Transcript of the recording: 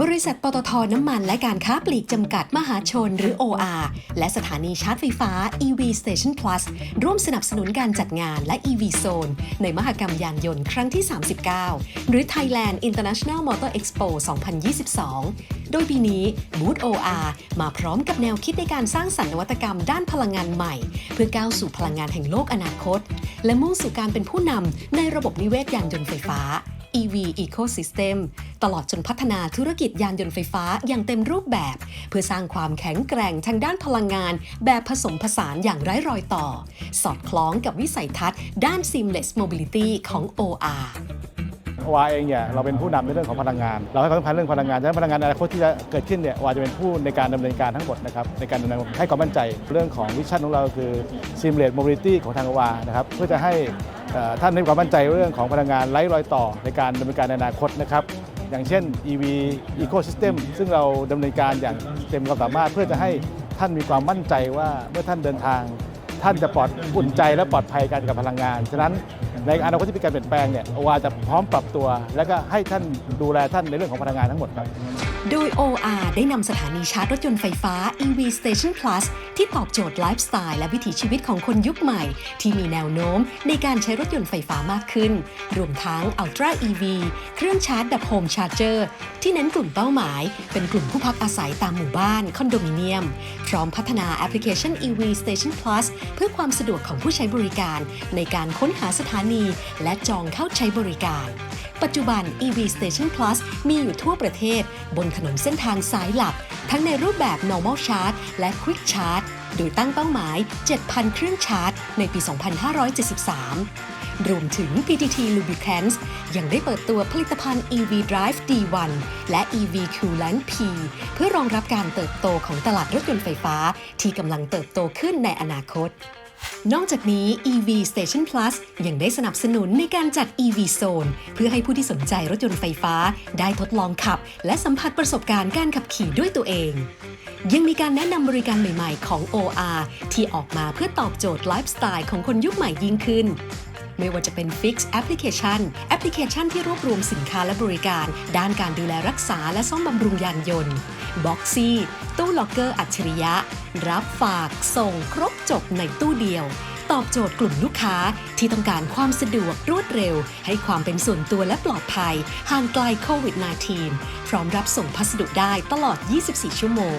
บริษัทปตทน้ำมันและการค้าปลีกจำกัดมหาชนหรือ OR และสถานีชาร์จไฟฟ้า EV Station Plus ร่วมสนับสนุนการจัดงานและ EV Zone ในมหกรรมยานยนต์ครั้งที่ 39 หรือ Thailand International Motor Expo 2022 โดยปีนี้บูธ OR มาพร้อมกับแนวคิดในการสร้างสรรค์นวัตกรรมด้านพลังงานใหม่ เพื่อก้าวสู่พลังงานแห่งโลกอนาคต และมุ่งสู่การเป็นผู้นำในระบบนิเวศยานยนต์ไฟฟ้า EV Ecosystem ตลอดจนพัฒนาธุรกิจยานยนต์ไฟฟ้าอย่างเต็มรูปแบบ เพื่อสร้างความแข็งแกร่งทางด้านพลังงาน แบบผสมผสานอย่างไร้รอยต่อ สอดคล้องกับวิสัยทัศน์ด้าน Seamless Mobility ของ OR วาเองเนี่ยเราเป็นผู้นำในเรื่องของพลังงาน เราให้ความสำคัญเรื่องพลังงานฉะนั้นพลังงานในอนาคตที่จะเกิดขึ้นเนี่ยวาจะเป็นผู้ในการดำเนินการทั้งหมดนะครับในการดำเนินให้ความมั่นใจเรื่องของวิชั่นของเราคือ Seamless Mobility ของทางวานะครับเพื่อจะให้ท่านมีความมั่นใจเรื่องของพลังงานไร้รอยต่อในการดำเนินการในอนาคตนะครับ อย่างเช่น EV Ecosystem ซึ่งเราดำเนินการอย่างเต็มความสามารถเพื่อจะให้ท่านมีความมั่นใจว่าเมื่อท่านเดินทาง ท่านจะปลอดอุ่นใจและปลอดภัยกันกับพลังงาน ฉะนั้น ในอนาคตที่มีการเปลี่ยนแปลงเนี่ยวาจะพร้อมปรับตัว และก็ให้ท่านดูแลท่านในเรื่องของพลังงานทั้งหมดครับ โดย OR ได้นำสถานีชาร์จรถยนต์ไฟฟ้า EV Station Plus ที่ตอบโจทย์ไลฟ์สไตล์และวิถีชีวิตของคนยุคใหม่ ที่มีแนวโน้มในการใช้รถยนต์ไฟฟ้ามากขึ้น รวมทั้ง Ultra EV เครื่องชาร์จแบบ Home Charger ที่เน้นกลุ่มเป้าหมาย เป็นกลุ่มผู้พักอาศัยตามหมู่บ้าน คอนโดมิเนียม พร้อมพัฒนาแอปพลิเคชัน EV Station Plus เพื่อความสะดวกของผู้ใช้บริการ ในการค้นหาสถานนี และจองเข้าใช้บริการ ปัจจุบัน EV Station Plus มีอยู่ทั่วประเทศ บนถนนเส้นทางสายหลัก ทั้งในรูปแบบ normal charge และ quick charge โดยตั้งเป้าหมาย 7,000 เครื่องชาร์จ ในปี 2573รวมถึง PTT Lubricants ยังได้เปิดตัวผลิตภัณฑ์ EV Drive D1 และ EV Coolant P เพื่อรองรับการเติบโตของตลาดรถยนต์ไฟฟ้าที่กำลังเติบโตขึ้นในอนาคต นอกจากนี้ EV Station Plus ยังได้สนับสนุนในการจัด EV Zone เพื่อให้ผู้ที่สนใจรถยนต์ไฟฟ้า ได้ทดลองขับ และสัมผัสประสบการณ์การขับขี่ด้วยตัวเอง ยังมีการแนะนำบริการใหม่ๆของ OR ที่ออกมาเพื่อตอบโจทย์ไลฟ์สไตล์ของคนยุคใหม่ยิ่งขึ้น ไม่ว่าจะเป็น Fix Application แอปพลิเคชันที่รวบรวมสินค้าและบริการ ด้านการดูแลรักษาและซ่อมบำรุงยานยนต์ Boxy ตู้ล็อกเกอร์อัจฉริยะ รับฝาก ส่งครบจบในตู้เดียว ตอบโจทย์กลุ่มลูกค้าที่ต้องการความสะดวกรวดเร็ว ให้ความเป็นส่วนตัวและปลอดภัยห่างไกลโควิด -19 พร้อมรับส่งพัสดุได้ตลอด 24 ชั่วโมง